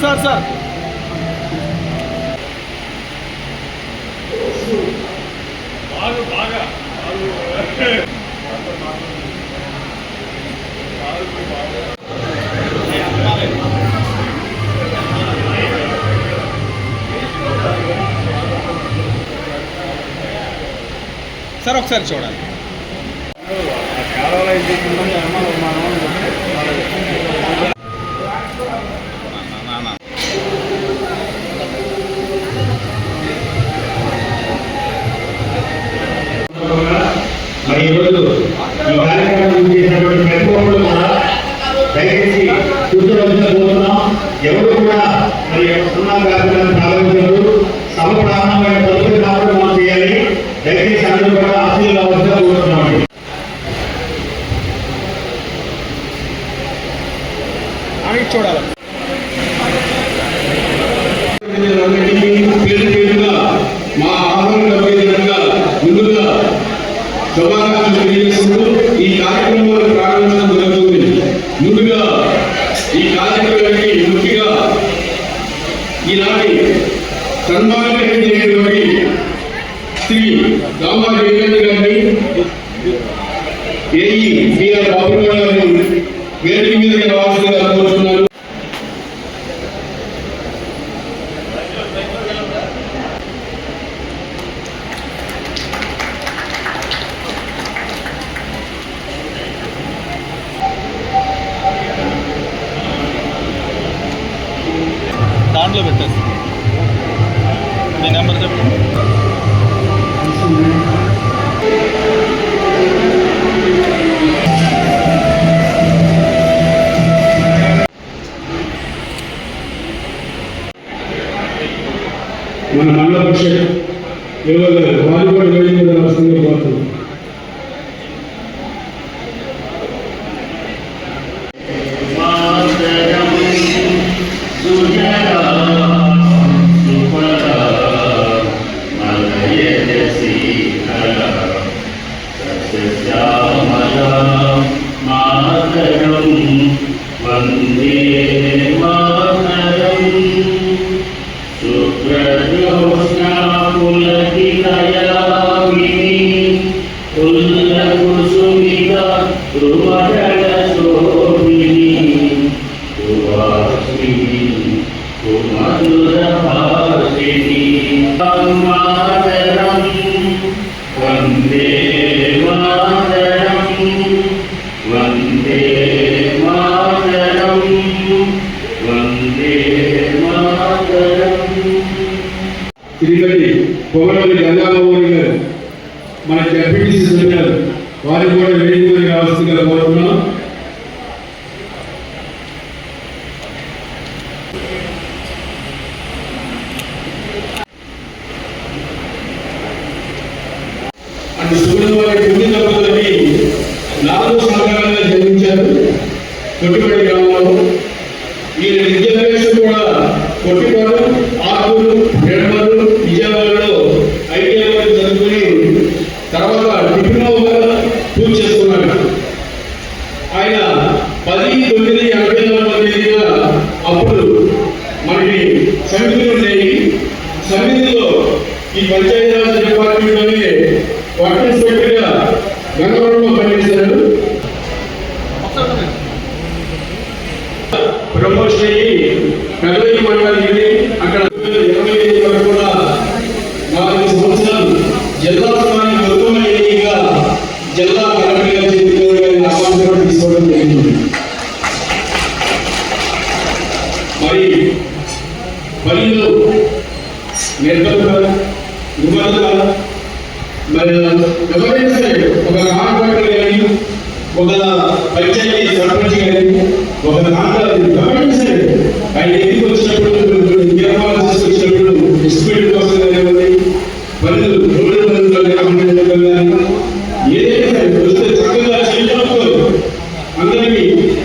Sir sir. బాగా sir ఒకసారి చూడాలి. పదిహేను రోజులు యాజకులకి ముఖ్యంగా ఈనాటి సన్మానమైనటువంటి శ్రీ రామాజేంద్ర గారిని ఏఈ బాబు గారిని వేదిక మీదకి రావాల్సిన మన మండల పరిషత్ ఇరవై వారు కూడా వేయించడం వస్తుంది Amén. నలభై మండల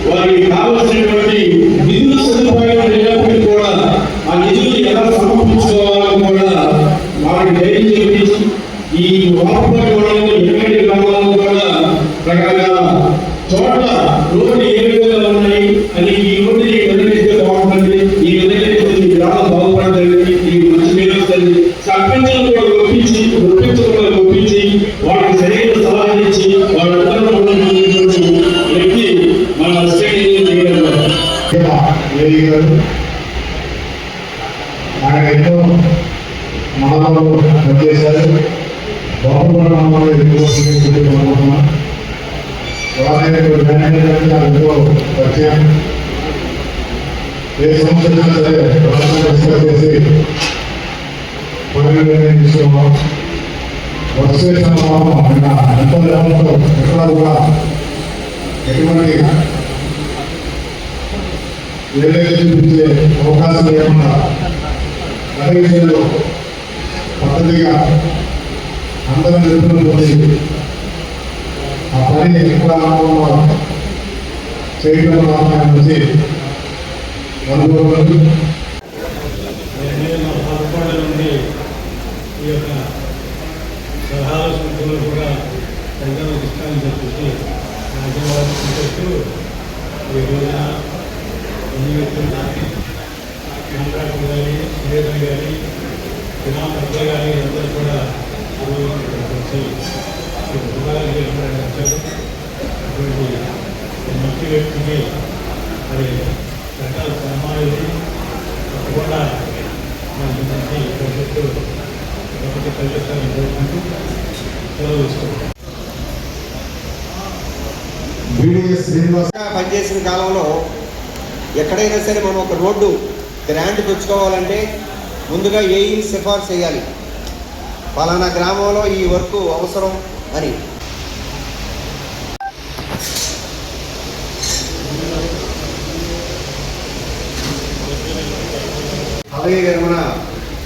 వారికి కావలసినటువంటి నిధుల సదుపాయం లేనప్పటికీ కూడా ఆ నిధులు ఎలా సమర్పించుకోవాలో కూడా వారికి ఈ వాహనం అనుకుంటున్నాం వారి మేనేజర్ ఎంతో పరిచయం ఏ సమస్య సరే డిస్కస్ చేసి ఎక్కడ కూడా ఎటువంటి చూపించే అవకాశం లేకుండా కనీసంలో పద్ధతిగా అందరం నిలుపులు ఆ పని ఎక్కువ చేయడం మాత్రమే అనుభవం నుండి ఈ యొక్క సలహాల సూచనలు కూడా ప్రజల ఇష్టాన్ని చెప్పేసి రాజ్యవాదం చేస్తూ ఈ రోజున ఎన్ని వ్యక్తులు కానీ కాంట్రాక్టర్ కానీ సురేంద్ర కానీ కానీ అందరూ కూడా వచ్చి అటువంటి మంచి వ్యక్తికి మరి రకాల సన్మానాలు తప్పకుండా మంచి మంచి భవిష్యత్తు ఒకటి కలిగిస్తారని కోరుకుంటూ సెలవు పనిచేసిన కాలంలో ఎక్కడైనా సరే మనం ఒక రోడ్డు గ్రాంట్ తెచ్చుకోవాలంటే ముందుగా ఏఈ సిఫార్సు చేయాలి. పలానా గ్రామంలో ఈ వర్క్ అవసరం అని పదవీ విరమణ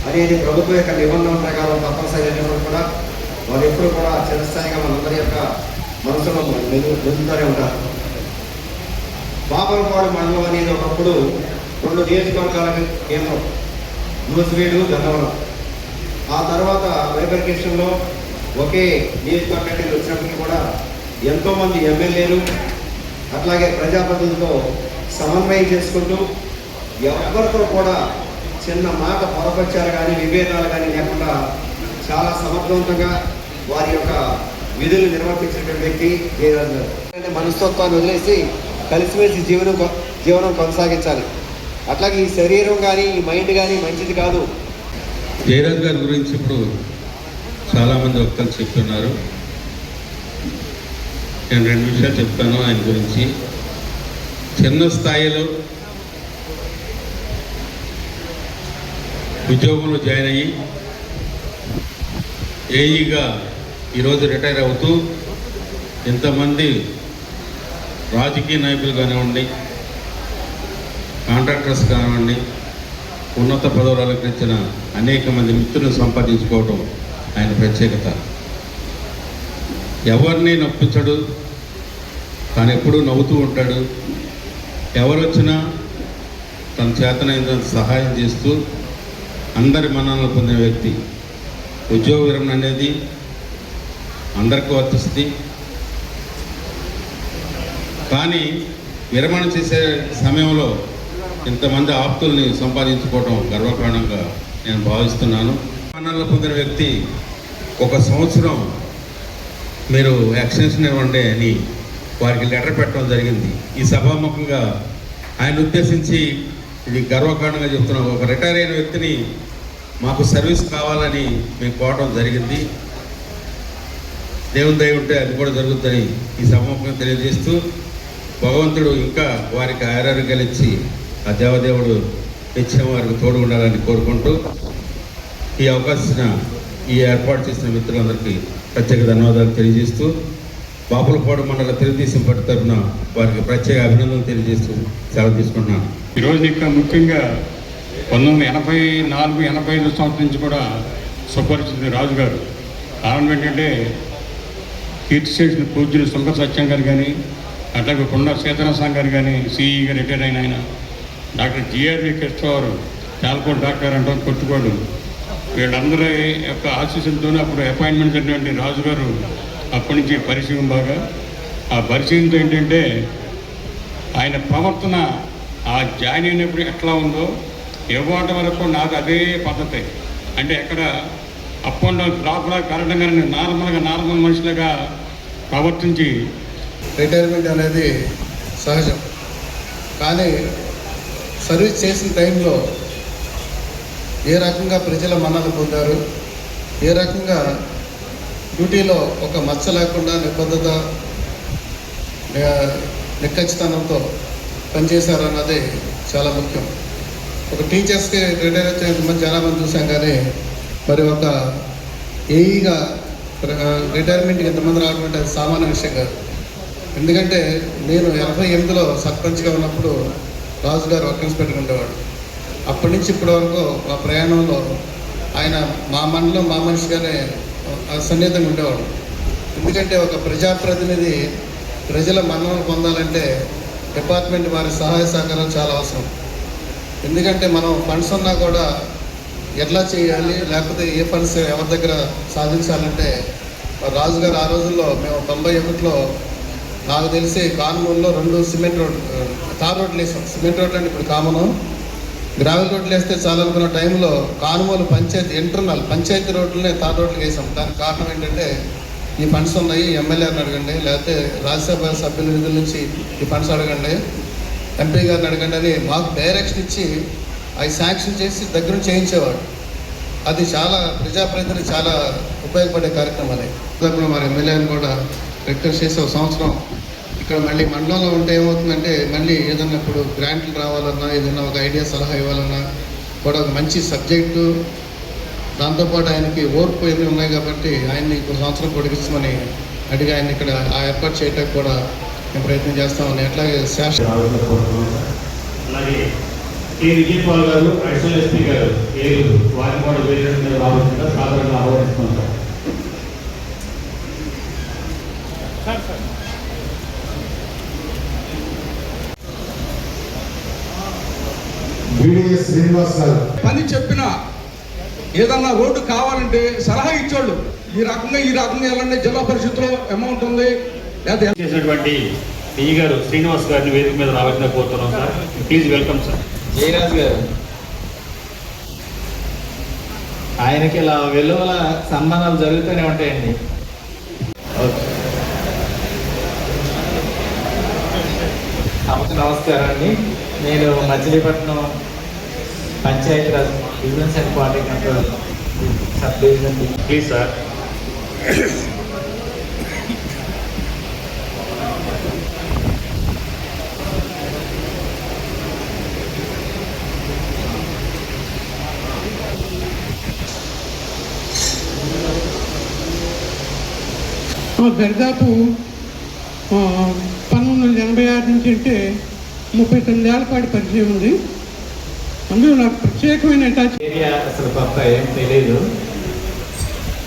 అనేది ప్రభుత్వం యొక్క నిబంధన ప్రకారం తప్పనిసరి అయినప్పుడు కూడా వారు ఎప్పుడు కూడా చిరస్థాయిగా మనందరి యొక్క మనసులో నిలుతూనే ఉంటారు. బాపలపాడు మండలం అనేది ఒకప్పుడు రెండు నియోజకవర్గాల కేంద్రం నూసివేడు గన్నవరం. ఆ తర్వాత వైబర్కేషన్లో ఒకే నియోజకవర్గానికి వచ్చినప్పటికీ కూడా ఎంతోమంది ఎమ్మెల్యేలు అట్లాగే ప్రజాప్రతినిధులతో సమన్వయం చేసుకుంటూ ఎవరితో కూడా చిన్న మాట పొరపచ్చాలు కానీ విభేదాలు కానీ లేకుండా చాలా సమర్థవంతంగా వారి యొక్క విధులు నిర్వర్తించినటువంటి వ్యక్తి జయరాజు గారు. అంటే మనస్తత్వాన్ని వదిలేసి కలిసిమెలిసి జీవనం జీవనం కొనసాగించాలి. అట్లాగే ఈ శరీరం కానీ ఈ మైండ్ కానీ మంచిది కాదు. జయరాజ్ గారి గురించి ఇప్పుడు చాలామంది వక్తలు చెప్తున్నారు. నేను రెండు విషయాలు చెప్తాను ఆయన గురించి. చిన్న స్థాయిలో ఉద్యోగంలో జాయిన్ అయ్యి ఏఈగా ఈరోజు రిటైర్ అవుతూ ఎంతమంది రాజకీయ నాయకులు కానివ్వండి కాంట్రాక్టర్స్ కానివ్వండి ఉన్నత పదవులు అలంకరించిన అనేక మంది మిత్రులను సంపాదించుకోవటం ఆయన ప్రత్యేకత. ఎవరిని నొప్పించడు తాను ఎప్పుడూ నవ్వుతూ ఉంటాడు. ఎవరు వచ్చినా తన చేతనైన సహాయం చేస్తూ అందరి మన్ననలు పొందిన వ్యక్తి. ఉద్యోగ విరమణ అనేది అందరికీ వర్తిస్తుంది. కానీ విరమణ చేసే సమయంలో ఇంతమంది ఆప్తుల్ని సంపాదించుకోవడం గర్వకారణంగా నేను భావిస్తున్నాను. మన్ననలు పొందిన వ్యక్తి ఒక సంవత్సరం మీరు ఎక్స్టెన్షన్ ఇవ్వండి అని వారికి లెటర్ పెట్టడం జరిగింది. ఈ సభాముఖంగా ఆయన ఉద్దేశించి ఇది గర్వకారణంగా చెప్తున్నాం. ఒక రిటైర్ అయిన వ్యక్తిని మాకు సర్వీస్ కావాలని మేము కోవడం జరిగింది. దేవుని దయ ఉంటే అది కూడా జరుగుతుందని ఈ సభాముఖంగా తెలియజేస్తూ భగవంతుడు ఇంకా వారికి ఆరోగ్యాలు ఇచ్చి ఆ దేవదేవుడు ఇచ్చిన వారికి తోడు ఉండాలని కోరుకుంటూ ఈ అవకాశం ఈ ఏర్పాటు చేసిన మిత్రులందరికీ ప్రత్యేక ధన్యవాదాలు తెలియజేస్తూ బాపులపాడు మండల తెలుగుదేశం పార్టీ తరఫున వారికి ప్రత్యేక అభినందనలు తెలియజేస్తూ సెలవు తీసుకున్నాను ఈరోజు ఇక్కడ ముఖ్యంగా పంతొమ్మిది ఎనభై నాలుగు ఎనభై ఐదు సంవత్సరం నుంచి కూడా సుపరిచింది రాజు గారు. కారణం ఏంటంటే కీర్తి చేసిన పూజ్యులు సుంక సత్యం గారు కానీ అట్లాగే కొండ సీతారాం గారు కానీ సిఈగా రిటైర్ అయిన ఆయన డాక్టర్ జిఆర్వి కృష్ణవారు చాలకోటి డాక్టర్ అంటారు కొట్టుకోడు. వీళ్ళందరి యొక్క ఆశీస్సులతోనే అప్పుడు అపాయింట్మెంట్ అయినటువంటి రాజు గారు అప్పటి నుంచి పరిచయం బాగా. ఆ పరిచయంతో ఏంటంటే ఆయన ప్రవర్తన ఆ జాయిన్ అయినప్పుడు ఎట్లా ఉందో ఇవ్వటం వరకు నాకు అదే పద్ధతి. అంటే ఎక్కడ అప్ అండ్ డౌన్ డ్రాప్లా కరెక్ట్గా నార్మల్గా నార్మల్ మనుషులుగా ప్రవర్తించి రిటైర్మెంట్ అనేది సహజం. కానీ సర్వీస్ చేసిన టైంలో ఏ రకంగా ప్రజల మన్నలు పొందారు ఏ రకంగా డ్యూటీలో ఒక మచ్చ లేకుండా నిబద్ధత నే- నిక్కచ్చితనంతో పనిచేశారన్నది చాలా ముఖ్యం. ఒక టీచర్స్కి రిటైర్ అయితే చాలామంది చాలా మంది చూసాం కానీ మరి ఒక ఏఈగా రిటైర్మెంట్కి ఎంతమంది రావడం అంటే అది సామాన్య విషయం కాదు. ఎందుకంటే నేను ఎనభై ఎనిమిదిలో సర్పంచ్గా ఉన్నప్పుడు రాజు గారు వర్క్ ఇన్స్పెక్టర్ ఉండేవాడు. అప్పటి నుంచి ఇప్పటి వరకు మా ప్రయాణంలో ఆయన మా మనలో మా మనిషిగానే సన్నిహితంగా ఉండేవాడు. ఎందుకంటే ఒక ప్రజాప్రతినిధి ప్రజల మన్ననలు పొందాలంటే డిపార్ట్మెంట్ వారి సహాయ సహకారం చాలా అవసరం. ఎందుకంటే మనం ఫండ్స్ ఉన్నా కూడా ఎట్లా చేయాలి లేకపోతే ఏ ఫండ్స్ ఎవరి దగ్గర సాధించాలంటే రాజుగారు ఆ రోజుల్లో మేము తొంభై ఒకటిలో నాకు తెలిసి కాన్మూరులో రెండు సిమెంట్ రోడ్ తార్ రోడ్లు వేసాం. సిమెంట్ రోడ్లు అంటే ఇప్పుడు కామను గ్రావెల్ రోడ్లు వేస్తే చాలా అనుకున్న టైంలో కానుమూలు పంచాయతీ ఇంటర్నల్ పంచాయతీ రోడ్లనే తార్ రోడ్లు వేసాం. దానికి కారణం ఏంటంటే ఈ ఫండ్స్ ఉన్నాయి ఎమ్మెల్యేని అడగండి లేకపోతే రాజ్యసభ సభ్యుల నిధుల నుంచి ఈ ఫండ్స్ అడగండి ఎంపీ గారిని అడగండి అని మాకు డైరెక్షన్ ఇచ్చి అవి శాంక్షన్ చేసి దగ్గర చేయించేవాడు. అది చాలా ప్రజాప్రతినిధి చాలా ఉపయోగపడే కార్యక్రమం అది. మరి ఎమ్మెల్యేని కూడా రిక్వెస్ట్ చేసి ఒక సంవత్సరం ఇక్కడ మళ్ళీ మండలంలో ఉంటే ఏమవుతుందంటే మళ్ళీ ఏదన్నా ఇప్పుడు గ్రాంట్లు రావాలన్నా ఏదైనా ఒక ఐడియా సలహా ఇవ్వాలన్నా కూడా ఒక మంచి సబ్జెక్టు దాంతోపాటు ఆయనకి ఓర్పు ఎన్ని ఉన్నాయి కాబట్టి ఆయన్ని కొన్ని సంవత్సరం పొడిగిస్తామని అడిగి ఆయన ఇక్కడ ఆ ఏర్పాటు చేయడానికి కూడా మేము ప్రయత్నం చేస్తామని అట్లాగే శాస్త్ర అలాగే విజయపాల్ గారు అడిషనల్ ఎస్పీ గారు ఏలూరు వారిని కూడా వేరే రావాల్సిందిగా సాధారణంగా ఆహ్వానిస్తున్నాం బీడీఎస్ శ్రీనివాస్ గారు పని చెప్పినా ఏదన్నా రోడ్డు కావాలంటే సలహా ఇచ్చాడు. ఈ రకంగా ఈ రకంగా వెళ్ళండి. జిల్లా పరిషత్లో అమౌంట్ ఉంది. లేదా చేసినటువంటి ఈ గారు శ్రీనివాస్ గారిని వేదిక మీద రావాల్సిందిగా కోరుతున్నాం sir. Please welcome sir Jayaraj గారు ఆయనకి ఇలా వెలువల సంబంధాలు జరుగుతూనే ఉంటాయండి. నమస్కారం అండి. నేను Machilipatnam Panchayati Raj vigilance and quality control sub division please sir దరిదాపు ఆ, పంతొమ్మిది వందల ఎనభై ఆరు నుంచి అంటే ముప్పై తొమ్మిది ఏళ్ళ పాటు పరిచయం ఉంది. అందులో నాకు ప్రత్యేకమైన అటాచ్ ఏరియా అసలు కొత్త ఏం తెలియదు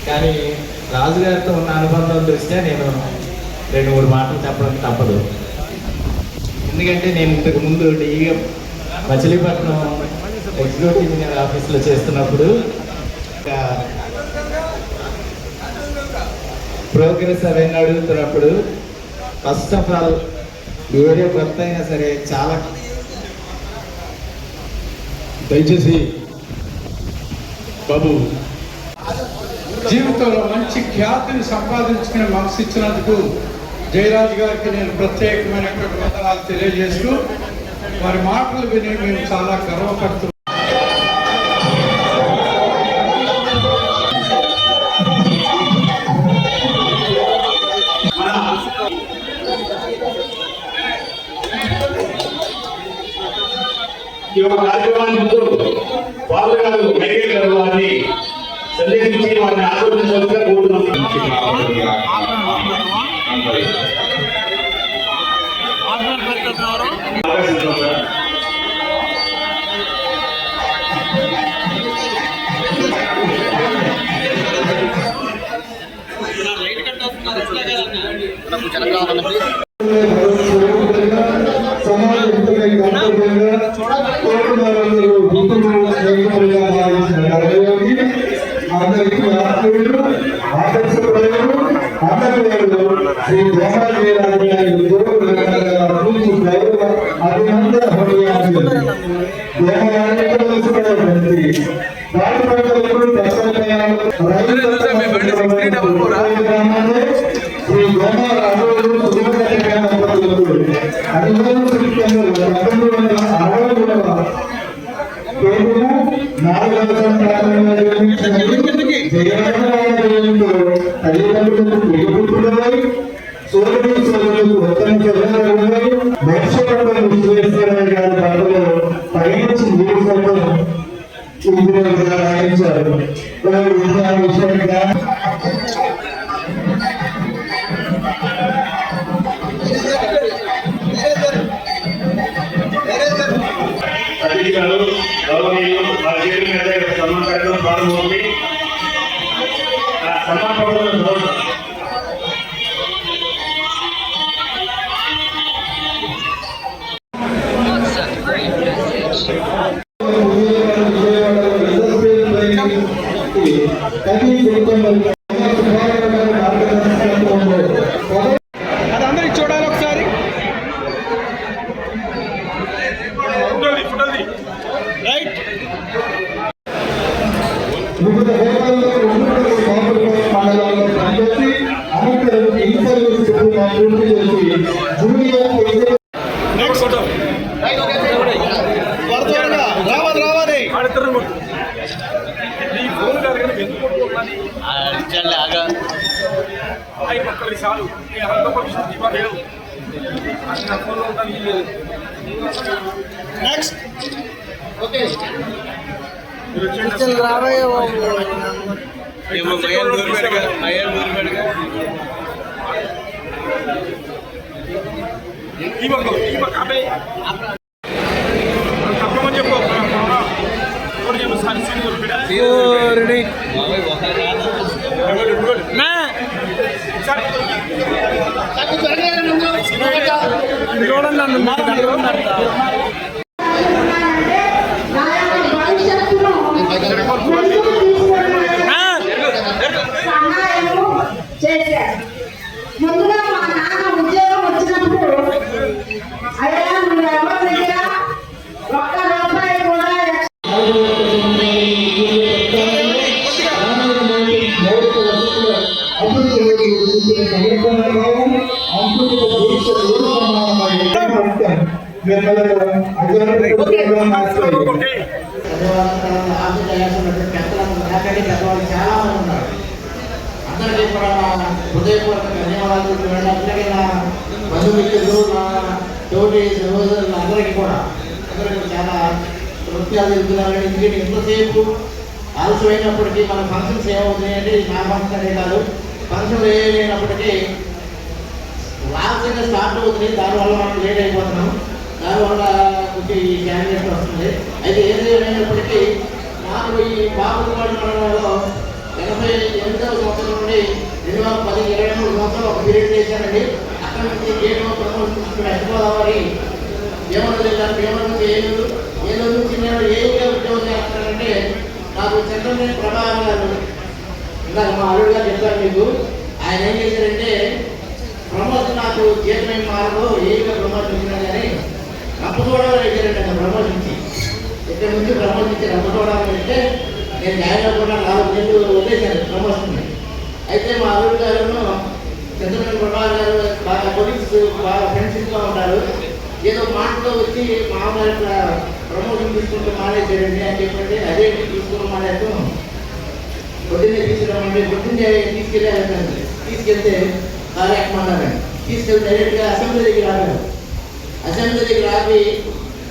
కానీ రాజుగారితో ఉన్న అనుబంధం దృష్ట్యా నేను రెండు మూడు మాటలు చెప్పడం తప్పదు. ఎందుకంటే నేను ఇంతకు ముందు డిఈగా మచిలీపట్నం ఎగ్జిక్యూటివ్ ఇంజనీర్ ఆఫీస్లో చేస్తున్నప్పుడు ప్రోగ్రెస్ అవన్నీ అడుగుతున్నప్పుడు ఫస్ట్ ఆఫ్ ఆల్ ఎవరే భర్త అయినా సరే చాలా దయచేసి బాబు జీవితంలో మంచి ఖ్యాతిని సంపాదించుకునే మనసు ఇచ్చినందుకు జయరాజు గారికి నేను ప్రత్యేకమైనటువంటి వందనాలు తెలియజేస్తూ వారి మాటలు విని మేము చాలా గర్వపడుతున్నాం. యొక్క కార్యక్రమాన్ని వెంకయ్య గారు వారిని సందేశించి వారిని ఆశీర్వదించవలసిగా కోరుతున్నాం ఆకర్షించాం సార్. అందరికీ శ్రీ గోమారాజు అరవై కార్యక్రమం ప్రారంభమవుతుంది ఆ సన్మాన కొట్టుకోవాలి ఐదు ఒక్కరి చాలు నీ అర్థం పరిస్థితి ఇవ్వలేదు నా ఫోన్లో ఉంటుంది నెక్స్ట్ ఓకే ఈ పక్క ఈ పక్క అబ్బాయి తప్పమని చెప్పు ఒకటి చెప్పు సారి సీనియర్ రెడీ చూడండి నన్ను నా చాలా మంది ఉన్నారు అందరికీ కూడా హృదయపూర్వక ధన్యవాదాలు. వీళ్ళందరికీ నా బంధుమిత్రులు నా తోటి సహోదరులు అందరికీ కూడా అందరికీ చాలా నృత్యాలు తెలుపుతున్నారు ఎందుకంటే ఎంతసేపు ఆలస్యమైనప్పటికీ మన ఫంక్షన్స్ సేవ ఇది నా ఫంక్షన్ అనే కాదు ఫంక్షన్లు ఏమైనప్పటికీ లాస్ట్గా స్టార్ట్ అవుతుంది దానివల్ల మనం లేట్ అయిపోతున్నాం దానివల్ల కొంచెం ఈ క్యాండిడేట్ వస్తుంది. అయితే ఏది ఏమైనప్పటికీ నాకు ఈ బాబుపాడు మండలంలో ఎనభై ఎనిమిదవ సంవత్సరం నుండి రెండు వేల పది ఇరవై మూడు సంవత్సరం ఒక పీరియడ్ చేశానండి అక్కడ నుంచి ఏడు ప్రమోషన్ తీసుకుని వెస్ట్ గోదావరి ఏమన్నా వెళ్ళాను ఏమన్నా నుంచి ఏలూరు ఏలూరు నుంచి నేను ఏ ఉద్యోగం చేస్తానంటే నాకు చంద్రబాబు ప్రభావం గారు ఇందాక మా అల్లుడు గారు చెప్పారు మీకు. ఆయన ఏం చేశారంటే ప్రమోషన్ నాకు జీతమైన మారదు ఏగా ప్రమోషన్ ఇచ్చినా కానీ రంపగోడవరం వెళ్ళారంట ఆయన ప్రమోషన్ ఇచ్చి ఇక్కడ నుంచి ప్రమోషన్ ఇచ్చి రంపచోడవరం వెళ్తే నేను న్యాయంగా కూడా నాలుగు నెలలు వదిలేశాను ప్రమోషన్ అయితే మా అల్లుడు గారును చంద్రబాబు ప్రభాకర్ గారు బాగా కొలీగ్స్ బాగా ఫ్రెండ్షిప్గా ఉంటారు ఏదో మాటలో వచ్చి మామూలు ఇట్లా ప్రమోషన్ తీసుకుంటే మానేశారండి అని చెప్పండి. అదే తీసుకుని మానేస్తాం పొద్దున్నే తీసుకురామండి పొద్దున్నే తీసుకెళ్ళారండి తీసుకెళ్తే కార్యక్రమన్నారండి తీసుకెళ్తే డైరెక్ట్గా అసెంబ్లీ దగ్గర ఆగారు అసెంబ్లీ రాపి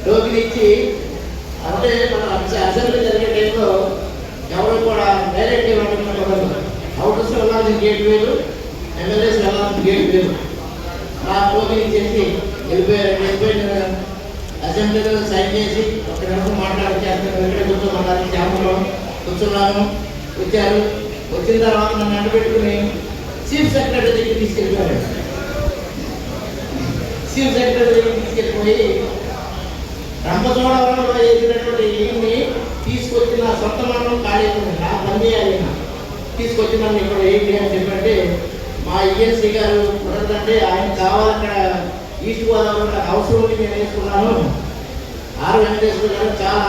టోకెన్ ఇచ్చి అంటే మన అసెంబ్లీ జరిగే టైంలో ఎవరు కూడా డైరెక్ట్ ఇవ్వడం అవుటర్స్ వెళ్ళాల్సిన గేట్ వేరు ఎమ్మెల్యేస్ వెళ్ళాల్సిన గేట్ వేరు. ఆ టోకెన్ ఇచ్చేసి వెళ్ళిపోయారు. వెళ్ళిపోయిన అసెంబ్లీలో సైన్ చేసి ఒక నిమిషం మాట్లాడిచ్చేస్తాను ఎక్కడ కూర్చోమన్నారు. ఛాంబర్లో కూర్చున్నాను. వచ్చారు. వచ్చిన తర్వాత నన్ను అంటపెట్టుకుని చీఫ్ సెక్రటరీ దగ్గర తీసుకెళ్ళిపోయాడు చీఫ్ సెక్రటరీ దగ్గర తీసుకెళ్ళిపోయి రంపచోడవరంలో వేసినటువంటి ఏమి తీసుకొచ్చి నా సొంత మండలం ఖాళీ ఉంది. నా పని చేయాలి తీసుకొచ్చి నన్ను ఇక్కడ ఏంటి అని చెప్పంటే మా ఈఎస్సీ గారు కుదరదంటే ఆయన కావాలక్కడ ఈస్ట్ గోదావరి నాకు అవసరం ఉంది నేను వేసుకున్నాను. ఆర్ వెంకటేశ్వర గారు చాలా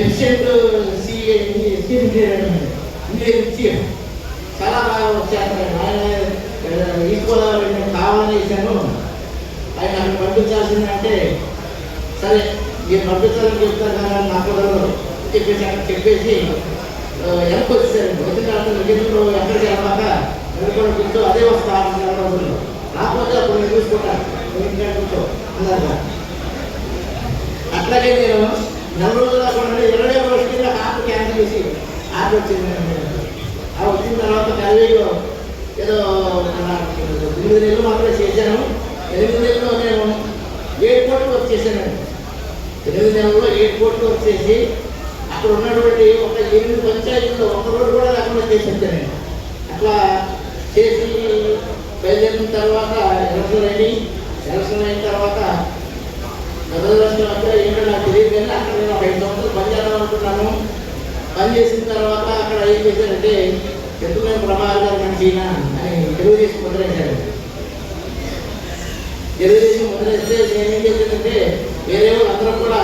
ఎఫిషియెంట్ సిఏ ఇంజనీర్ చీఫ్ చాలా బాగా వచ్చారు. ఆయన ఈస్ట్ గోదావరి నేను కావాలని వేసాను ఆయన నన్ను పంపించాల్సిందంటే సరే మీరు పంపించాలని చెప్తారు కదా నాకు కుదరదు చెప్పేసి అక్కడ చెప్పేసి వెనక్కి వచ్చేసారు. వచ్చిన తర్వాత ఎందుకు ఎక్కడికి వెళ్ళాక వెళ్ళకుండా కూర్చో అదే వస్తా నెల రోజులు రాకపోతే అప్పుడు నేను చూసుకుంటాను నువ్వు కూర్చో అన్నారు అట్లాగే నేను నెల రోజులు కాకుండా ఇరవై రోజుల కింద క్యాన్సిల్ చేసి ఆర్డర్ వచ్చింది ఆ వచ్చిన తర్వాత కాలేజీలో ఏదో మన ఎనిమిది నెలలు మాత్రమే చేశాను. తెలుగుదేశంలో నేను ఎయిర్పోర్ట్ వర్క్ చేశాను ఎనిమిది ఎయిర్పోర్ట్ వర్క్ చేసి అక్కడ ఉన్నటువంటి ఒక ఎనిమిది పంచాయతీల్లో ఒక రోడ్డు కూడా లేకుండా చేసి అట్లా చేసి బయలుదేరిన తర్వాత ఎలక్షన్ అయ్యి ఎలక్షన్ అయిన తర్వాత దురదృష్టం అక్కడ ఏంటో నాకు తెలియదు కానీ అక్కడ నేను ఒక ఐదు సంవత్సరాలు పనిచేద్దాం అనుకున్నాను. పని చేసిన తర్వాత అక్కడ ఏం చేశారంటే ఎందుకు నేను గారు మనిషి అని తెలుగుదేశం ముద్రేశారు తెలుగుదేశం ముద్రేస్తే నేనేం చేశానంటే వేరే వాళ్ళందరూ కూడా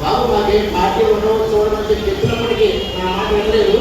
బాబు మాకేం పార్టీ ఉండవు చూడమని చెప్పి చెప్పినప్పటికీ నా మాట వినలేదు.